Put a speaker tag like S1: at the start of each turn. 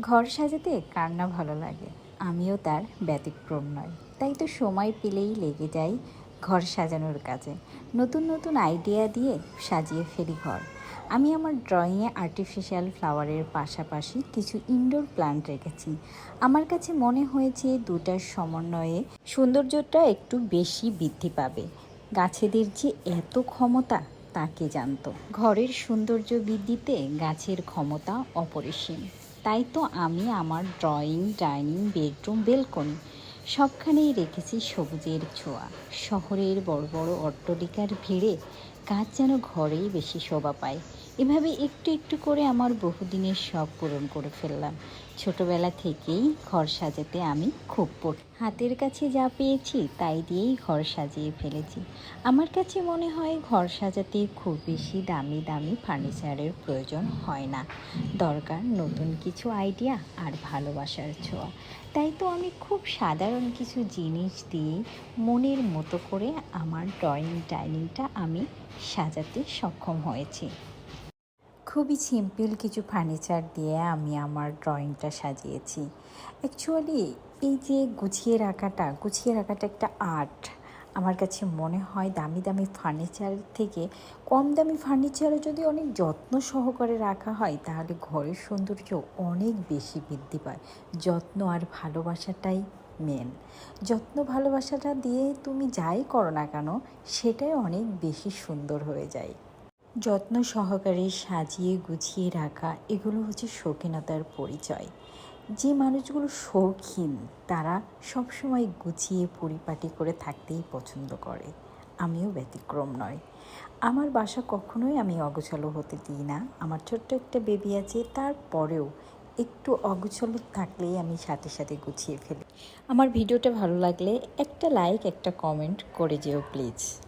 S1: ঘর সাজাতে কার না ভালো লাগে। আমিও তার ব্যতিক্রম নয়। তাই তো সময় পেলেই লেগে যাই ঘর সাজানোর কাজে। নতুন নতুন আইডিয়া দিয়ে সাজিয়ে ফেলি ঘর। আমি আমার ড্রয়িংয়ে আর্টিফিশিয়াল ফ্লাওয়ারের পাশাপাশি কিছু ইনডোর প্লান্ট রেখেছি। আমার কাছে মনে হয়েছে দুটার সমন্বয়ে সৌন্দর্যটা একটু বেশি বৃদ্ধি পাবে। গাছেদের যে এত ক্ষমতা তাকে জানতো? ঘরের সৌন্দর্য বৃদ্ধিতে গাছের ক্ষমতা অপরিসীম। তাই তো আমি আমার ড্রয়িং, ডাইনিং, বেডরুম, বেলকনি সবখানেই রেখেছি সবুজের ছোঁয়া। শহরের বড় বড় অট্টলিকার ভিড়ে গাছ যেন ঘরেই বেশি শোভা পায়। এভাবে একটু একটু করে আমার বহুদিনের শখ পূরণ করে ফেললাম। ছোটবেলা থেকেই ঘর সাজাতে আমি খুব পড়ি হাতের কাছে যা পেয়েছি তাই দিয়েই ঘর সাজিয়ে ফেলেছি। আমার কাছে মনে হয় ঘর সাজাতে খুব বেশি দামি দামি ফার্নিচারের প্রয়োজন হয় না। দরকার নতুন কিছু আইডিয়া আর ভালোবাসার ছোঁয়া। তাই তো আমি খুব সাধারণ কিছু জিনিস দিয়ে মনের মতো করে আমার ড্রয়িং ডাইনিংটা আমি সাজাতে সক্ষম হয়েছি। খুবই সিম্পল কিছু ফার্নিচার দিয়ে আমি আমার ড্রয়িংটা সাজিয়েছি। অ্যাকচুয়ালি এই যে গুছিয়ে রাখাটা গুছিয়ে রাখাটা একটা আর্ট আমার কাছে মনে হয় দামি দামি ফার্নিচার থেকে কম দামি ফার্নিচারও যদি অনেক যত্ন সহকারে রাখা হয়, তাহলে ঘরের সৌন্দর্য অনেক বেশি বৃদ্ধি পায়। যত্ন আর ভালোবাসাটাই মেন যত্ন ভালোবাসাটা দিয়ে তুমি যাই করো না কেন, সেটাই অনেক বেশি সুন্দর হয়ে যায়। যত্ন সহকারে সাজিয়ে গুছিয়ে রাখা, এগুলো হচ্ছে শৌখিনতার পরিচয়। যে মানুষগুলো শৌখিন, তারা সবসময় গুছিয়ে পরিপাটি করে থাকতেই পছন্দ করে। আমিও ব্যতিক্রম নয়। আমার বাসা কখনোই আমি অগোছালো হতে দিই না। আমার ছোট্ট একটা বেবি আছে তারপরেও একটু অগোছালো থাকলেই আমি সাথে সাথে গুছিয়ে ফেলি। আমার ভিডিওটা ভালো লাগলে একটা লাইক, একটা কমেন্ট করে যেও প্লিজ।